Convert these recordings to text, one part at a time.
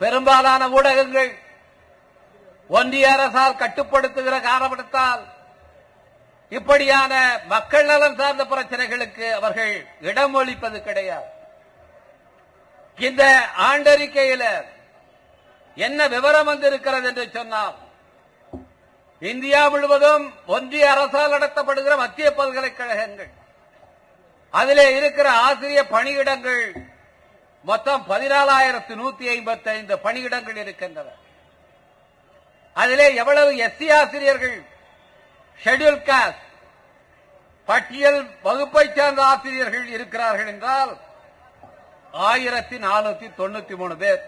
பெரும்பாலான ஊடகங்கள் ஒன்றிய அரசால் கட்டுப்படுத்துகிற காரணத்தால் இப்படியான மக்கள் நலன் சார்ந்த பிரச்சனைகளுக்கு அவர்கள் இடம் அளிப்பது கிடையாது. இந்த ஆண்டறிக்கையில என்ன விவரம் வந்திருக்கிறது என்று சொன்னால் இந்தியா முழுவதும் ஒன்றிய அரசால் நடத்தப்படுகிற மத்திய பல்கலைக்கழகங்கள் அதிலே இருக்கிற ஆசிரிய பணியிடங்கள் மொத்தம் பதினாலாயிரத்து நூத்தி ஐம்பத்தி ஐந்து பணியிடங்கள் இருக்கின்றன. அதிலே எவ்வளவு எஸ்சி ஆசிரியர்கள் ஷெட்யூல் காஸ்ட் பட்டியல் வகுப்பை சார்ந்த ஆசிரியர்கள் இருக்கிறார்கள் என்றால் ஆயிரத்தி நானூத்தி தொண்ணூத்தி மூணு பேர்.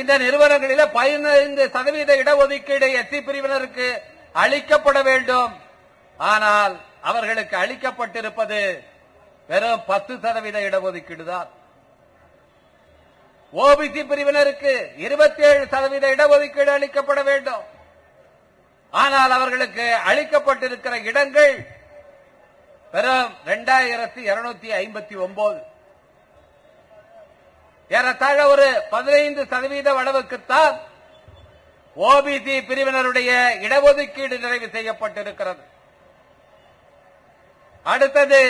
இந்த நிறுவனங்களில் பதினைந்து சதவீத இடஒதுக்கீடு எஸ்சி பிரிவினருக்கு அளிக்கப்பட வேண்டும். ஆனால் அவர்களுக்கு அளிக்கப்பட்டிருப்பது வெறும் பத்து சதவீத இடஒதுக்கீடு தான் ஓபிசி பிரிவினருக்கு இருபத்தி ஏழு சதவீத இடஒதுக்கீடு அளிக்கப்பட வேண்டும். ஆனால் அவர்களுக்கு அளிக்கப்பட்டிருக்கிற இடங்கள் வெறும் இரண்டாயிரத்தி இருநூத்தி ஐம்பத்தி ஒன்பது ஏறத்தாழ ஒரு பதினைந்து சதவீத அளவுக்குத்தான் ஓபிசி பிரிவினருடைய இடஒதுக்கீடு நிறைவு செய்யப்பட்டிருக்கிறது. அடுத்தது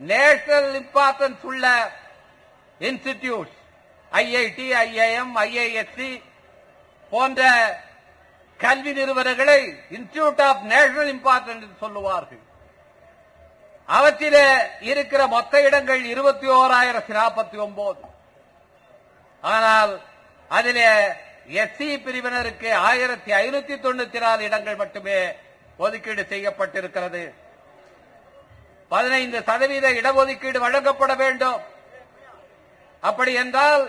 நேஷனல் இம்பார்ட்டன்ஸ் உள்ள இன்ஸ்டிடியூட் ஐஐடி ஐஏஎம் ஐஐஎஸ்சி போன்ற கல்வி நிறுவனங்களை இன்ஸ்டிடியூட் ஆஃப் நேஷனல் இம்பார்ட்டன்ஸ் சொல்லுவார்கள். அவற்றிலே இருக்கிற மொத்த இடங்கள் இருபத்தி ஓராயிரத்தி நாற்பத்தி ஒன்பது ஆனால் அதிலே எஸ்சி பிரிவினருக்கு ஆயிரத்தி ஐநூத்தி தொண்ணூத்தி நாலு இடங்கள் மட்டுமே ஒதுக்கீடு செய்யப்பட்டிருக்கிறது. பதினைந்து சதவீத இடஒதுக்கீடு வழங்கப்பட வேண்டும். அப்படி என்றால்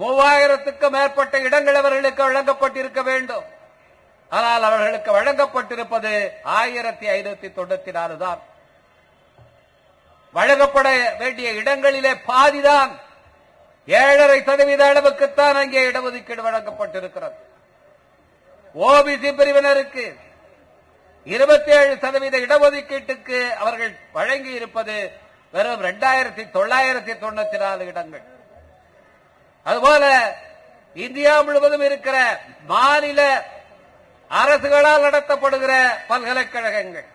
மூவாயிரத்துக்கும் மேற்பட்ட இடங்கள் அவர்களுக்கு வழங்கப்பட்டிருக்க வேண்டும். ஆனால் அவர்களுக்கு வழங்கப்பட்டிருப்பது ஆயிரத்தி ஐநூத்தி தொண்ணூத்தி நாலு தான். வழங்கப்பட வேண்டிய இடங்களிலே பாதிதான். ஏழரை சதவீத அளவுக்குத்தான் அங்கே இடஒதுக்கீடு வழங்கப்பட்டிருக்கிறது. ஓபிசி பிரிவினருக்கு இருபத்தி ஏழு சதவீத இடஒதுக்கீட்டுக்கு அவர்கள் வழங்கி இருப்பது வெறும் இரண்டாயிரத்தி தொள்ளாயிரத்தி தொண்ணூத்தி நாலு இடங்கள். அதுபோல இந்தியா முழுவதும் இருக்கிற மாநில அரசுகளால் நடத்தப்படுகிற பல்கலைக்கழகங்கள்.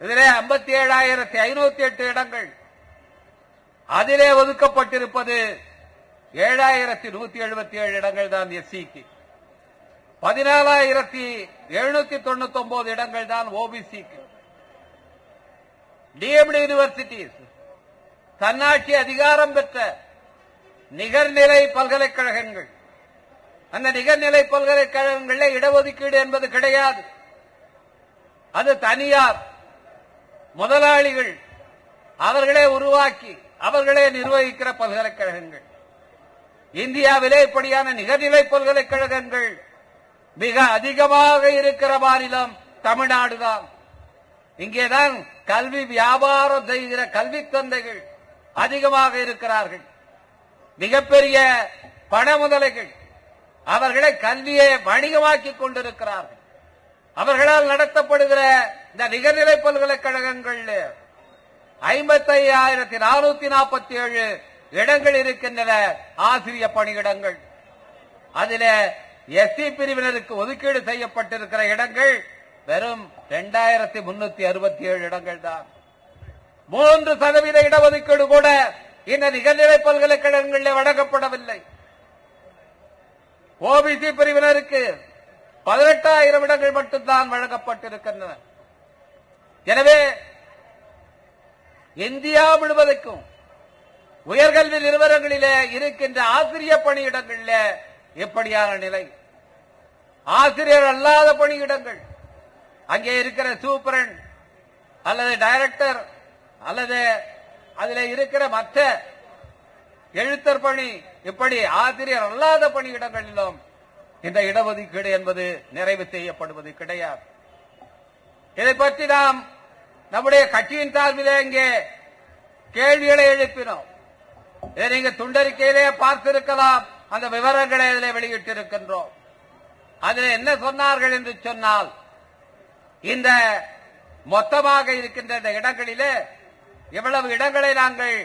இதிலே ஐம்பத்தி ஏழாயிரத்தி ஐநூத்தி எட்டு இடங்கள். அதிலே ஒதுக்கப்பட்டிருப்பது ஏழாயிரத்தி நூத்தி எழுபத்தி ஏழு இடங்கள் தான் எஸ்சிக்கு. பதினாலாயிரத்தி எழுநூத்தி தொண்ணூத்தி ஒன்பது இடங்கள் தான் ஓபிசிக்கு டிஎம்டி யூனிவர்சிட்டிஸ் தன்னாட்சி அதிகாரம் பெற்ற நிகர்நிலை பல்கலைக்கழகங்கள். அந்த நிகர்நிலை பல்கலைக்கழகங்களில் இடஒதுக்கீடு என்பது கிடையாது. அது தனியார் முதலாளிகள் அவர்களே உருவாக்கி அவர்களே நிர்வகிக்கிற பல்கலைக்கழகங்கள். இந்தியாவிலே இப்படியான நிகர்நிலை பல்கலைக்கழகங்கள் மிக அதிகமாக இருக்கிற மாநிலம் தமிழ்நாடுதான் இங்கேதான் கல்வி வியாபாரம் செய்கிற கல்வி தந்தைகள் அதிகமாக இருக்கிறார்கள். மிகப்பெரிய பண முதலைகள் அவர்களை கல்வியை வணிகமாக்கிக் கொண்டிருக்கிறார்கள். அவர்களால் நடத்தப்படுகிற இந்த நிகர்நிலை பல்கலைக்கழகங்கள் ஐம்பத்தையாயிரத்தி நானூத்தி நாற்பத்தி ஏழு இடங்கள் இருக்கின்றன ஆசிரிய பணியிடங்கள். அதில எஸ்சி பிரிவினருக்கு ஒதுக்கீடு செய்யப்பட்டிருக்கிற இடங்கள் வெறும் இரண்டாயிரத்தி முன்னூத்தி அறுபத்தி ஏழு இடங்கள் தான் மூன்று சதவீத இடஒதுக்கீடு கூட இந்த நிகழ்நிலை பல்கலைக்கழகங்களில் வழங்கப்படவில்லை. ஓபிசி பிரிவினருக்கு பதினெட்டாயிரம் இடங்கள் மட்டும்தான் வழங்கப்பட்டிருக்கின்றன. எனவே இந்தியா முழுவதற்கும் உயர்கல்வி நிறுவனங்களிலே இருக்கின்ற ஆசிரிய பணியிடங்களிலே எப்படியான நிலை? ஆசிரியர் அல்லாத பணியிடங்கள். அங்கே இருக்கிற சூப்பரன் அல்லது டைரக்டர் அல்லது அதில் இருக்கிற மற்ற எழுத்தர் பணி இப்படி ஆசிரியர் அல்லாத பணியிடங்களிலும் இந்த இடஒதுக்கீடு என்பது நிறைவு செய்யப்படுவது கிடையாது. இதை பற்றி நாம் நம்முடைய கட்சியின் சார்பிலே இங்கே கேள்விகளை எழுப்பினோம். இதை நீங்க துண்டறிக்கையிலே பார்த்திருக்கலாம். அந்த விவரங்களை இதில் வெளியிட்டிருக்கின்றோம். அதில் என்ன சொன்னார்கள் என்று சொன்னால் இந்த மொத்தமாக இருக்கின்ற இந்த இடங்களிலே இவ்வளவு இடங்களை நாங்கள்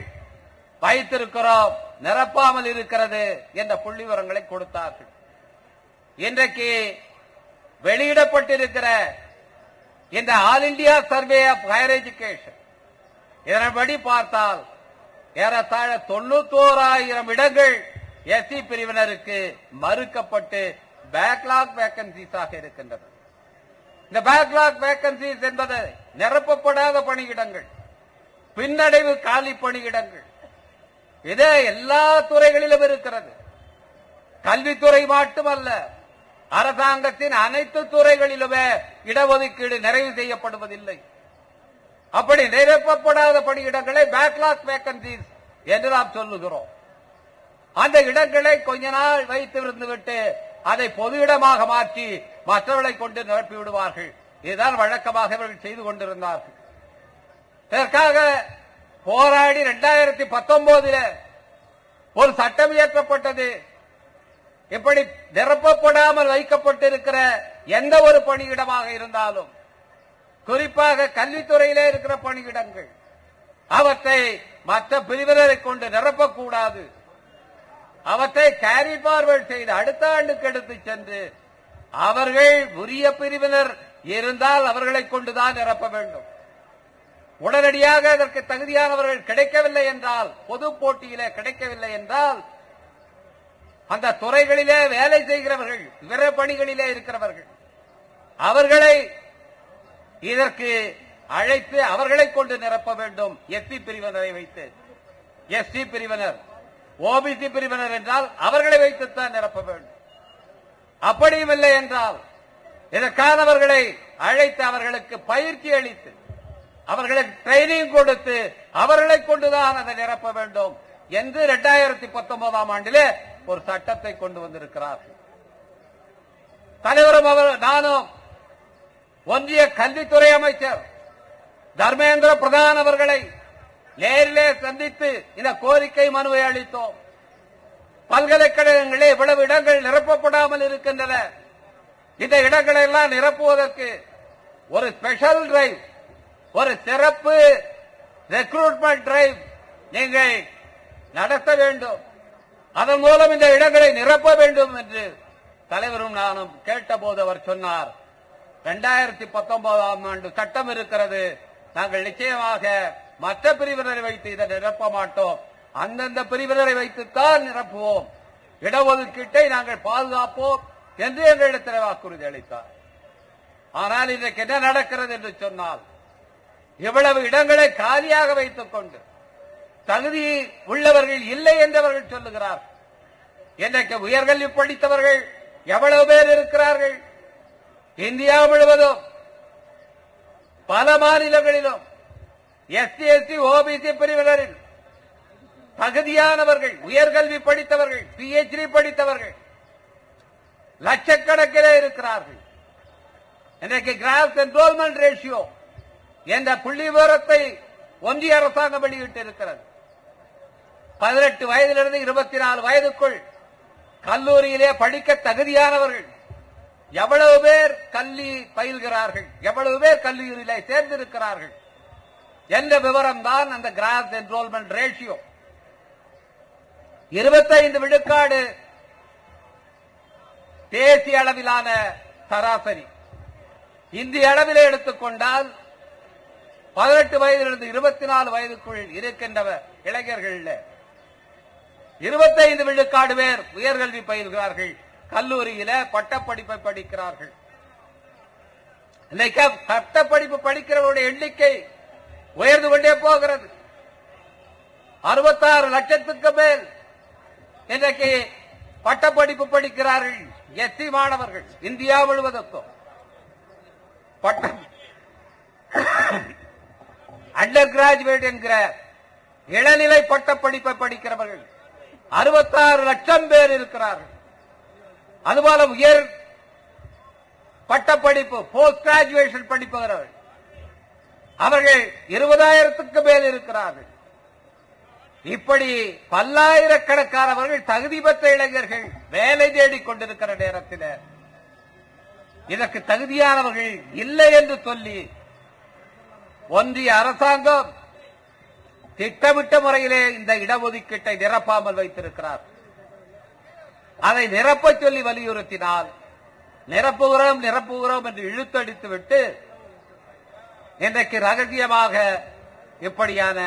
வைத்திருக்கிறோம் நிரப்பாமல் இருக்கிறது என்ற புள்ளி விவரங்களை கொடுத்தார்கள். இன்றைக்கு வெளியிடப்பட்டிருக்கிற இந்த all India survey of higher education இதன்படி பார்த்தால் ஏறத்தாழ தொண்ணூத்தோராயிரம் இடங்கள் எஸ்சி பிரிவினருக்கு மறுக்கப்பட்டு பேக்லாக் வேகன்சிஸாக இருக்கின்றது. இந்த பேக்லாக் வேகன்சிஸ் என்பது நிரப்பப்படாத பணியிடங்கள். பின்னடைவு காலி பணியிடங்கள். இது எல்லா துறைகளிலும் இருக்கிறது. கல்வித்துறை மட்டுமல்ல அரசாங்கத்தின் அனைத்து துறைகளிலுமே இடஒதுக்கீடு நிறைவு செய்யப்படுவதில்லை. அப்படி நிரப்பப்படாத பணியிடங்களை பேக்லாக் வேகன்சிஸ் என்று நாம் சொல்லுகிறோம். அந்த இடங்களை கொஞ்ச நாள் வைத்து விட்டு அதை பொது இடமாக மாற்றி மற்றவர்களை கொண்டு நிரப்பி விடுவார்கள். இதுதான் வழக்கமாக இவர்கள் செய்து கொண்டிருந்தார்கள். இதற்காக போராடி இரண்டாயிரத்தி பத்தொன்பதுல ஒரு சட்டம் இயற்றப்பட்டது. இப்படி நிரப்பப்படாமல் வைக்கப்பட்டிருக்கிற எந்த ஒரு பணியிடமாக இருந்தாலும் குறிப்பாக கல்வித்துறையிலே இருக்கிற பணியிடங்கள் அவற்றை மற்ற பிரிவினரை கொண்டு நிரப்பக்கூடாது. அவற்றை கேரி பார்வர்ட் செய்து அடுத்த ஆண்டுக்கு எடுத்து சென்று அவர்கள் உரிய பிரிவினர் இருந்தால் அவர்களை கொண்டுதான் நிரப்ப வேண்டும். உடனடியாக அதற்கு தகுதியானவர்கள் கிடைக்கவில்லை என்றால் பொது போட்டியிலே கிடைக்கவில்லை என்றால் அந்த துறைகளிலே வேலை செய்கிறவர்கள் பிற பணிகளிலே இருக்கிறவர்கள் அவர்களை இதற்கு அழைத்து அவர்களை கொண்டு நிரப்ப வேண்டும். எஸ்சி பிரிவினரை வைத்து. எஸ்சி பிரிவினர். ஓபிசி பிரிவினர் என்றால் அவர்களை வைத்துத்தான் நிரப்ப வேண்டும். அப்படியும் இல்லை என்றால் இதற்கானவர்களை அழைத்து அவர்களுக்கு பயிற்சி அளித்து அவர்களுக்கு ட்ரைனிங் கொடுத்து அவர்களை கொண்டுதான் அதை நிரப்ப வேண்டும் என்று இரண்டாயிரத்தி பத்தொன்பதாம் ஆண்டிலே ஒரு சட்டத்தை கொண்டு வந்திருக்கிறார்கள். தலைவரும் அவர் நானும் ஒன்றிய கல்வித்துறை அமைச்சர் தர்மேந்திர பிரதான் அவர்களை நேரிலே சந்தித்து இந்த கோரிக்கை மனுவை அளித்தோம். பல்கலைக்கழகங்களே இவ்வளவு இடங்கள் நிரப்பப்படாமல் இருக்கின்றன. இந்த இடங்களை எல்லாம் நிரப்புவதற்கு ஒரு ஸ்பெஷல் டிரைவ் ஒரு சிறப்பு ரெக்ரூட்மெண்ட் டிரைவ் நீங்கள் நடத்த வேண்டும். அதன் மூலம் இந்த இடங்களை நிரப்ப வேண்டும் என்று தலைவரும் நானும் கேட்டபோது அவர் சொன்னார். இரண்டாயிரத்தி பத்தொன்பதாம் ஆண்டு சட்டம் இருக்கிறது. நாங்கள் நிச்சயமாக மற்ற பிரிவினரை வைத்து இதை நிரப்ப மாட்டோம். அந்தந்த பிரிவினரை வைத்துத்தான் நிரப்புவோம். இடஒதுக்கீட்டை நாங்கள் பாதுகாப்போம் என்று எங்களிடத்தில் வாக்குறுதி அளித்தார். ஆனால் இன்றைக்கு என்ன நடக்கிறது என்று சொன்னால் இவ்வளவு இடங்களை காலியாக வைத்துக் கொண்டு தகுதி உள்ளவர்கள் இல்லை என்றவர்கள் சொல்லுகிறார். இன்றைக்கு உயர்கல்வி படித்தவர்கள் எவ்வளவு பேர் இருக்கிறார்கள்? இந்தியா முழுவதும் பல மாநிலங்களிலும் எஸ்சி எஸ்டி ஓபிசி பிரிவினரில் தகுதியானவர்கள் உயர்கல்வி படித்தவர்கள் பிஹெச்டி படித்தவர்கள் லட்சக்கணக்கிலே இருக்கிறார்கள். இன்றைக்கு கிராஸ் என்ரோல்மெண்ட் ரேஷியோ என்ற புள்ளி விவரத்தை ஒன்றிய அரசாங்கம் வெளியிட்டிருக்கிறது. பதினெட்டு வயதிலிருந்து இருபத்தி நாலு வயதுக்குள் கல்லூரியிலே படிக்க தகுதியானவர்கள் எவ்வளவு பேர் கல்வி பயில்கிறார்கள் எவ்வளவு பேர் கல்லூரியிலே சேர்ந்திருக்கிறார்கள் என்ற விவரம் தான் அந்த கிராஸ் என்ரோல்மெண்ட் ரேஷியோ. இருபத்தைந்து விழுக்காடு தேசிய அளவிலான சராசரி. இந்திய அளவிலே எடுத்துக்கொண்டால் பதினெட்டு வயதிலிருந்து இருபத்தி நாலு வயதுக்குள் இருக்கின்றவர் இளைஞர்கள் இருபத்தைந்து விழுக்காடு பேர் உயர்கல்வி பயில்கிறார்கள். கல்லூரியில பட்டப்படிப்பை படிக்கிறார்கள். இன்னைக்கு பட்டப்படிப்பு படிக்கிறவருடைய எண்ணிக்கை உயர்ந்து கொண்டே போகிறது. அறுபத்தாறு லட்சத்துக்கு மேல் இன்றைக்கு பட்டப்படிப்பு படிக்கிறார்கள் எத்தி மாணவர்கள் இந்தியா முழுவதற்கும் பட்டம். அண்டர் கிராஜுவேட் என்கிற இளநிலை பட்டப்படிப்பை படிக்கிறவர்கள் அறுபத்தாறு லட்சம் பேர் இருக்கிறார்கள். அதுபோல உயர் பட்டப்படிப்பு போஸ்ட் கிராஜுவேஷன் படிப்பவர்கள் அவர்கள் இருபதாயிரத்துக்கு மேல் இருக்கிறார்கள். இப்படி பல்லாயிரக்கணக்கானவர்கள் தகுதி பெற்ற இளைஞர்கள் வேலை தேடிக் கொண்டிருக்கிற நேரத்தில் இதற்கு தகுதியானவர்கள் இல்லை என்று சொல்லி ஒன்றிய அரசாங்கம் திட்டமிட்ட முறையிலே இந்த இடஒதுக்கீட்டை நிரப்பாமல் வைத்திருக்கிறார். அதை நிரப்பச் சொல்லி வலியுறுத்தினால் நிரப்புகிறோம் நிரப்புகிறோம் என்று இழுத்தடித்து விட்டு இன்றைக்கு ரகசியமாக இப்படியான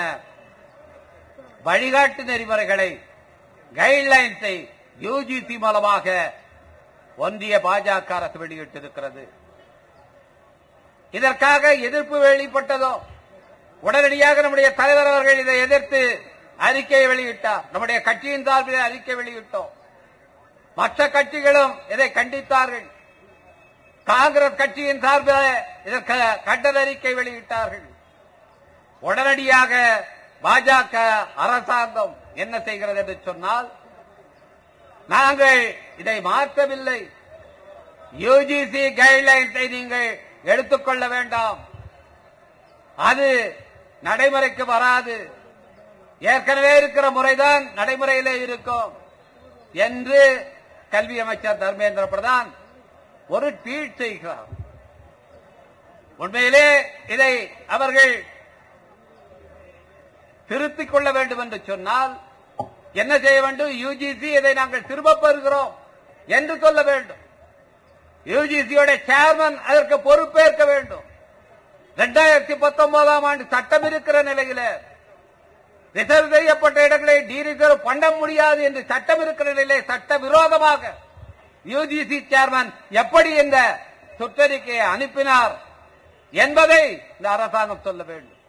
வழிகாட்டு நெறிமுறைகளை கைட்லைன்ஸை யூஜிசி மூலமாக ஒன்றிய பாஜக அரசு வெளியிட்டிருக்கிறது. இதற்காக எதிர்ப்பு வெளிப்பட்டதோ உடனடியாக நம்முடைய தலைவர் அவர்கள் இதை எதிர்த்து அறிக்கையை வெளியிட்டார். நம்முடைய கட்சியின் சார்பில் அறிக்கை வெளியிட்டோம். மற்ற கட்சிகளும் இதை கண்டித்தார்கள். காங்கிரஸ் கட்சியின் சார்பில் இதற்கு கண்டன அறிக்கை வெளியிட்டார்கள். உடனடியாக பாஜக அரசாங்கம் என்ன செய்கிறது என்று சொன்னால் நாங்கள் இதை மாற்றவில்லை. யூஜிசி கைட்லைன்ஸை நீங்கள் எடுத்துக்கொள்ள வேண்டாம். அது நடைமுறைக்கு வராது. ஏற்கனவே இருக்கிற முறைதான் நடைமுறையிலே இருக்கும் என்று கல்வி அமைச்சர் தர்மேந்திர பிரதான் ஒரு ட்வீட் செய்கிறார் உண்மையிலே இதை அவர்கள் திருத்திக் கொள்ள வேண்டும் என்று சொன்னால் என்ன செய்ய வேண்டும்? யுஜிசி இதை நாங்கள் திரும்பப் பெறுகிறோம் என்று சொல்ல வேண்டும். யுஜிசியோட சேர்மன் அதற்கு பொறுப்பேற்க வேண்டும். இரண்டாயிரத்தி பத்தொன்பதாம் ஆண்டு சட்டம் இருக்கிற நிலையில ரிசர்வ் செய்யப்பட்ட இடங்களை டீரிசர்வ் பண்ண முடியாது என்று சட்டம் இருக்கிற நிலையிலே சட்ட விரோதமாக யுஜிசி சேர்மன் எப்படி இந்த சுற்றறிக்கையை அனுப்பினார் என்பதை இந்த அரசாங்கம் சொல்ல வேண்டும்.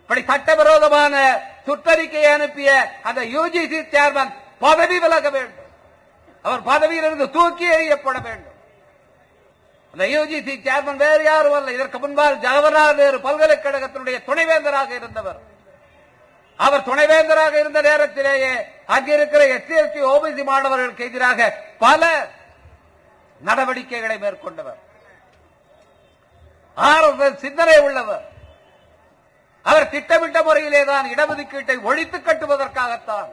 இப்படி சட்டவிரோதமான சுற்றறிக்கையை அனுப்பிய அந்த யுஜிசி சேர்மன் பதவி விலக வேண்டும். அவர் பதவியிலிருந்து தூக்கி எறியப்பட வேண்டும். அந்த யுஜிசி சேர்மன் வேறு யாரும் அல்ல. இதற்கு முன்பால் ஜவஹர்லால் நேரு பல்கலைக்கழகத்தினுடைய துணைவேந்தராக இருந்தவர். அவர் துணைவேந்தராக இருந்த நேரத்திலேயே அங்கிருக்கிற எஸ்சி எஸ்டி ஓபிசி மாணவர்களுக்கு எதிராக பல நடவடிக்கைகளை மேற்கொண்டவர். ஆர்எஸ்எஸ் சிந்தனை உள்ளவர். அவர் திட்டமிட்ட முறையிலே தான் இடஒதுக்கீட்டை ஒழித்து கட்டுவதற்காகத்தான்.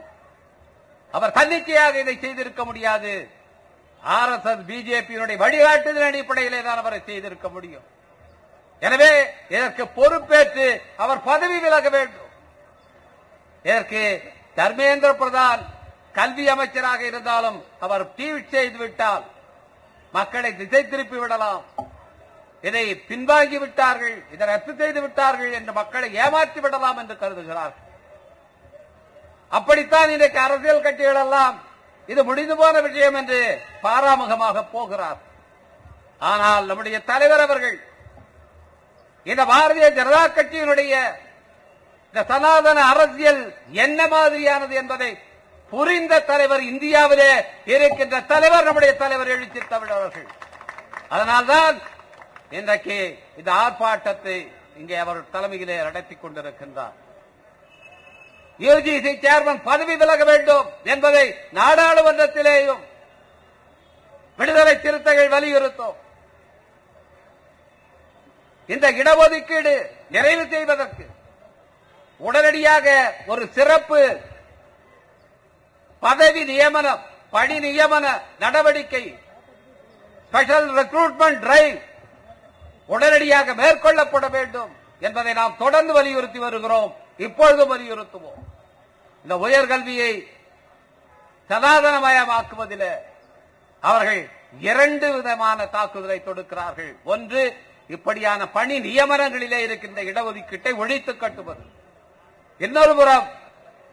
அவர் தன்னிச்சையாக இதை செய்திருக்க முடியாது. ஆர் எஸ் எஸ் பிஜேபியினுடைய வழிகாட்டுதல் அடிப்படையிலே தான் அவரை செய்திருக்க முடியும். எனவே இதற்கு பொறுப்பேற்று அவர் பதவி விலக வேண்டும். இதற்கு தர்மேந்திர பிரதான் கல்வி அமைச்சராக இருந்தாலும் அவர் ட்வீட் செய்து விட்டால் மக்களை திசை திருப்பி விடலாம். இதை பின்வாங்கி விட்டார்கள் இதை ரத்து செய்து விட்டார்கள் என்று மக்களை ஏமாற்றி விடலாம் என்று கருதுகிறார்கள். அப்படித்தான் இன்றைக்கு அரசியல் கட்சிகள் எல்லாம் இது முடிந்து போன விஷயம் என்று பாராமுகமாக போகிறார். ஆனால் நம்முடைய தலைவர் அவர்கள் இந்த பாரதிய ஜனதா கட்சியினுடைய இந்த சனாதன அரசியல் என்ன மாதிரியானது என்பதை புரிந்த தலைவர் இந்தியாவிலே இருக்கின்ற தலைவர் நம்முடைய தலைவர் எழுச்சி தமிழ் அவர்கள். அதனால்தான் இன்றைக்கு இந்த ஆர்ப்பாட்டத்தை இங்கே அவர் தலைமையிலே நடத்தி கொண்டிருக்கின்றார். யுஜிசி சேர்மன் பதவி விலக வேண்டும் என்பதை நாடாளுமன்றத்திலேயும் விடுதலை திருத்தங்கள் வலியுறுத்தும். இந்த இடஒதுக்கீடு நிறைவு செய்வதற்கு உடனடியாக ஒரு சிறப்பு பதவி நியமனம் பணி நியமன நடவடிக்கை ஸ்பெஷல் ரெக்ரூட்மெண்ட் டிரைவ் உடனடியாக மேற்கொள்ளப்பட வேண்டும் என்பதை நாம் தொடர்ந்து வலியுறுத்தி வருகிறோம் இப்பொழுதும் வலியுறுத்துவோம். இந்த உயர்கல்வியை சனாதனமயமாக்குவதில் அவர்கள் இரண்டு விதமான தாக்குதலை தொடுக்கிறார்கள். ஒன்று இப்படியான பணி நியமனங்களிலே இருக்கின்ற இடஒதுக்கீட்டை ஒழித்து கட்டுவது. இன்னொரு புறம்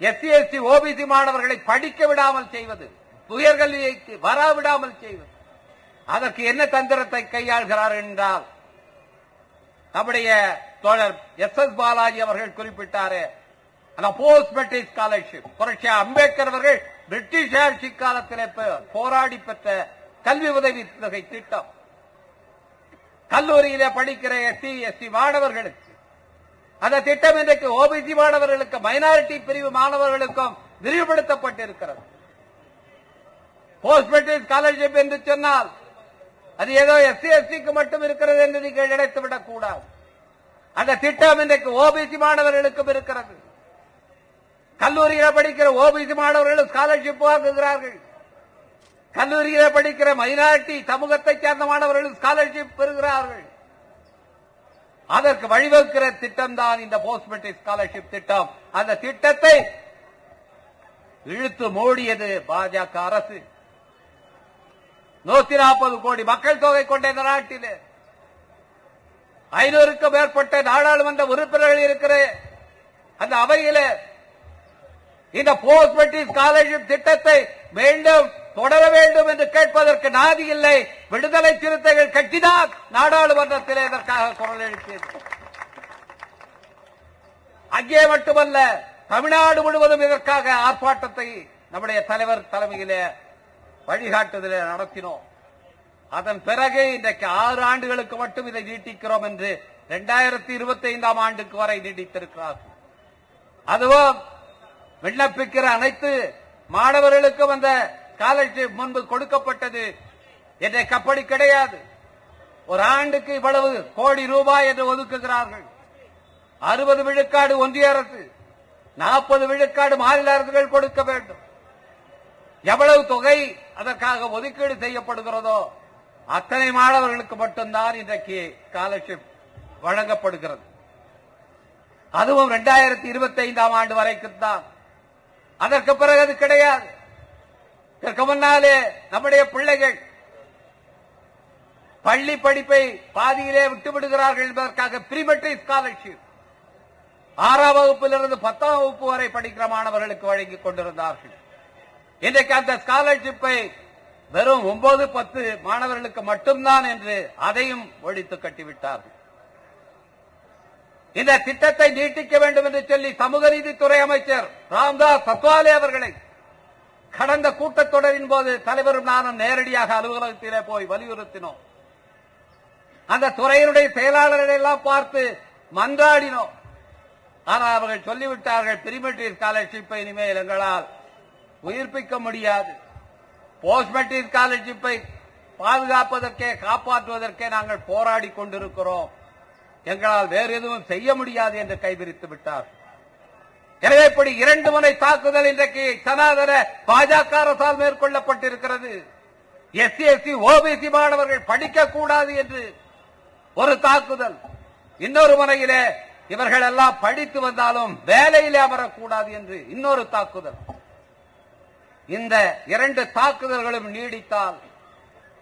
எஸ்சி எஸ்டி ஓபிசி மாணவர்களை படிக்க விடாமல் செய்வது உயர்கல்விக்கு வராவிடாமல் செய்வது. அதற்கு என்ன தந்திரத்தை கையாள்கிறார் என்றால் நம்முடைய தோழர் எஸ் எஸ் பாலாஜி அவர்கள் குறிப்பிட்டாரே அந்த போஸ்ட் மெட்ரிக் ஸ்காலர்ஷிப் புரட்சி அம்பேத்கர் அவர்கள் பிரிட்டிஷ் ஆட்சி காலத்திலே போராடி பெற்ற கல்வி உதவி தொகை திட்டம். கல்லூரியிலே படிக்கிற எஸ்சி எஸ்டி மாணவர்களுக்கு அந்த திட்டம் இன்றைக்கு ஓபிசி மாணவர்களுக்கு மைனாரிட்டி பிரிவு மாணவர்களுக்கும் விரிவுபடுத்தப்பட்டிருக்கிறது. போஸ்ட் மெட்ரிக் ஸ்காலர்ஷிப் என்று சொன்னால் அது ஏதோ எஸ்சி எஸ்டிக்கு மட்டும் இருக்கிறது என்று நீங்கள் நினைத்துவிடக் கூடாது அந்த திட்டம் இன்றைக்கு ஓபிசி மாணவர்களுக்கும் இருக்கிறது. கல்லூரியில் படிக்கிற ஓபிசி மாணவர்களும் ஸ்காலர்ஷிப் வாங்குகிறார்கள். கல்லூரியில் படிக்கிற மைனாரிட்டி சமூகத்தைச் சேர்ந்த மாணவர்களும் ஸ்காலர்ஷிப் பெறுகிறார்கள். அதற்கு வழிவகுக்கிற திட்டம் தான் இந்த போஸ்ட் மெட்ரிக் ஸ்காலர்ஷிப் திட்டம். அந்த திட்டத்தை இழுத்து மூடியது பாஜக அரசு. நூத்தி நாற்பது கோடி மக்கள் தொகை கொண்ட இந்த நாட்டில் ஐநூறுக்கும் மேற்பட்ட நாடாளுமன்ற உறுப்பினர்கள் இருக்கிற அந்த அவையில் இந்த போஸ்ட் மெட்ரிக் ஸ்காலர்ஷிப் திட்டத்தை மீண்டும் தொடர வேண்டும் என்று கேட்பதற்கு நாதி இல்லை. விடுதலை சிறுத்தைகள் கட்சிதான். நாடாளுமன்றத்தில் இதற்காக குரல் எழுப்பியது. அங்கே மட்டுமல்ல தமிழ்நாடு முழுவதும் இதற்காக ஆர்ப்பாட்டத்தை நம்முடைய தலைவர் தலைமையிலே வழிகாட்டுதலே நடத்தினோம். அதன் பிறகு இன்றைக்கு ஆறு ஆண்டுகளுக்கு மட்டும் இதை நீட்டிக்கிறோம் என்று இரண்டாயிரத்தி இருபத்தி ஐந்தாம் ஆண்டுக்கு வரை நீடித்திருக்கிறார்கள் அதுவும் விண்ணப்பிக்கிற அனைத்து மாணவர்களுக்கும் அந்த ஸ்காலர்ஷிப் முன்பு கொடுக்கப்பட்டது. இன்றைக்கு அப்படி கிடையாது. ஒரு ஆண்டுக்கு இவ்வளவு கோடி ரூபாய் என்று ஒதுக்குகிறார்கள். அறுபது விழுக்காடு ஒன்றிய அரசு நாற்பது விழுக்காடு மாநில அரசுகள் கொடுக்க வேண்டும். எவ்வளவு தொகை அதற்காக ஒதுக்கீடு செய்யப்படுகிறதோ அத்தனை மாணவர்களுக்கு மட்டும்தான் இன்றைக்கு ஸ்காலர்ஷிப் வழங்கப்படுகிறது. அதுவும் இரண்டாயிரத்தி இருபத்தி ஐந்தாம் ஆண்டு வரைக்கும் தான் அதற்கு பிறகு அது கிடையாது. இதற்கு முன்னாலே நம்முடைய பிள்ளைகள் பள்ளி படிப்பை பாதியிலே விட்டுவிடுகிறார்கள் என்பதற்காக பிரிமெட்ரிக் ஸ்காலர்ஷிப் ஆறாம் வகுப்பிலிருந்து பத்தாம் வகுப்பு வரை படிக்கிற மாணவர்களுக்கு வழங்கிக் கொண்டிருந்தார்கள். இன்றைக்கு அந்த ஸ்காலர்ஷிப்பை வெறும் ஒன்பது பத்து மாணவர்களுக்கு மட்டும்தான் என்று அதையும் ஒழித்து கட்டிவிட்டார்கள். இந்த திட்டத்தை நீட்டிக்க வேண்டும் என்று சொல்லி சமூக நீதித்துறை அமைச்சர் ராம்தாஸ் சத்வாலே அவர்களை கடந்த கூட்டத்தொடரின் போது தலைவரும் நானும் நேரடியாக அலுவலகத்திலே போய் வலியுறுத்தினோம். அந்த துறையினுடைய செயலாளர்களை எல்லாம் பார்த்து மன்றாடினோம். ஆனால் அவர்கள் சொல்லிவிட்டார்கள் பிரிமெட்ரிக் ஸ்காலர்ஷிப்பை இனிமேல் எங்களால் உயிர்ப்பிக்க முடியாது. போஸ்ட் மெட்ரிக் ஸ்காலர்ஷிப்பை பாதுகாப்பதற்கே காப்பாற்றுவதற்கே நாங்கள் போராடி கொண்டிருக்கிறோம். எங்களால் வேறு எதுவும் செய்ய முடியாது என்று கைவிரித்து விட்டார் எனவே இப்படி இரண்டு முறை தாக்குதல் இன்றைக்கு சனாதன பாஜக அரசால் மேற்கொள்ளப்பட்டிருக்கிறது. எஸ்சி எஸ்சி ஓபிசி மாணவர்கள் படிக்க கூடாது என்று ஒரு தாக்குதல். இன்னொரு முறையிலே இவர்கள் எல்லாம் படித்து வந்தாலும் வேலையிலே அமரக்கூடாது என்று இன்னொரு தாக்குதல். இந்த இரண்டு தாக்குதல்களும் நீடித்தால்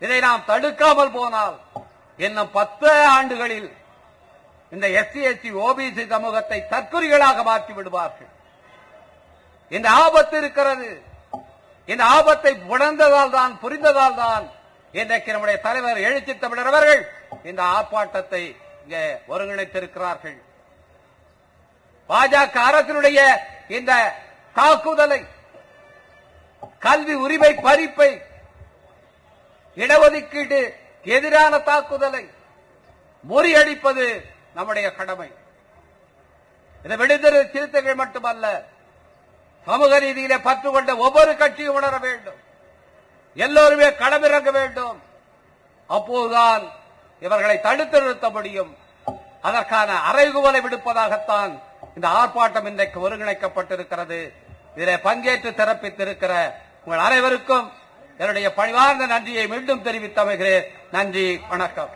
இதை நாம் தடுக்காமல் போனால் இன்னும் பத்து ஆண்டுகளில் இந்த எஸ்சி எஸ்டி ஓபிசி சமூகத்தை தற்குறிகளாக மாற்றி விடுவார்கள். இந்த ஆபத்து இருக்கிறது. இந்த ஆபத்தை உணர்ந்ததால் தான் புரிந்ததால் தான் இன்றைக்கு நம்முடைய தலைவர் எழுச்சி தமிழர் அவர்கள் இந்த ஆர்ப்பாட்டத்தை இங்கே ஒருங்கிணைத்திருக்கிறார்கள். பாஜக அரசினுடைய இந்த தாக்குதலை கல்வி உரிமை பறிப்பை இடஒதுக்கீடு எதிரான தாக்குதலை முறியடிப்பது நம்முடைய கடமை. இந்த விடுதலை சிறுத்தைகள் மட்டுமல்ல சமூக ரீதியிலே பற்று கொண்ட ஒவ்வொரு கட்சியும் உணர வேண்டும். எல்லோருமே களமிறங்க வேண்டும். அப்போதுதான் இவர்களை தடுத்து நிறுத்த முடியும். அதற்கான அறைகுவலை விடுப்பதாகத்தான் இந்த ஆர்ப்பாட்டம் இன்றைக்கு ஒருங்கிணைக்கப்பட்டிருக்கிறது. இதில் பங்கேற்று சிறப்பித்திருக்கிற உங்கள் அனைவருக்கும் என்னுடைய பணிவார்ந்த நன்றியை மீண்டும் தெரிவித்து அமைகிறேன் நன்றி வணக்கம்.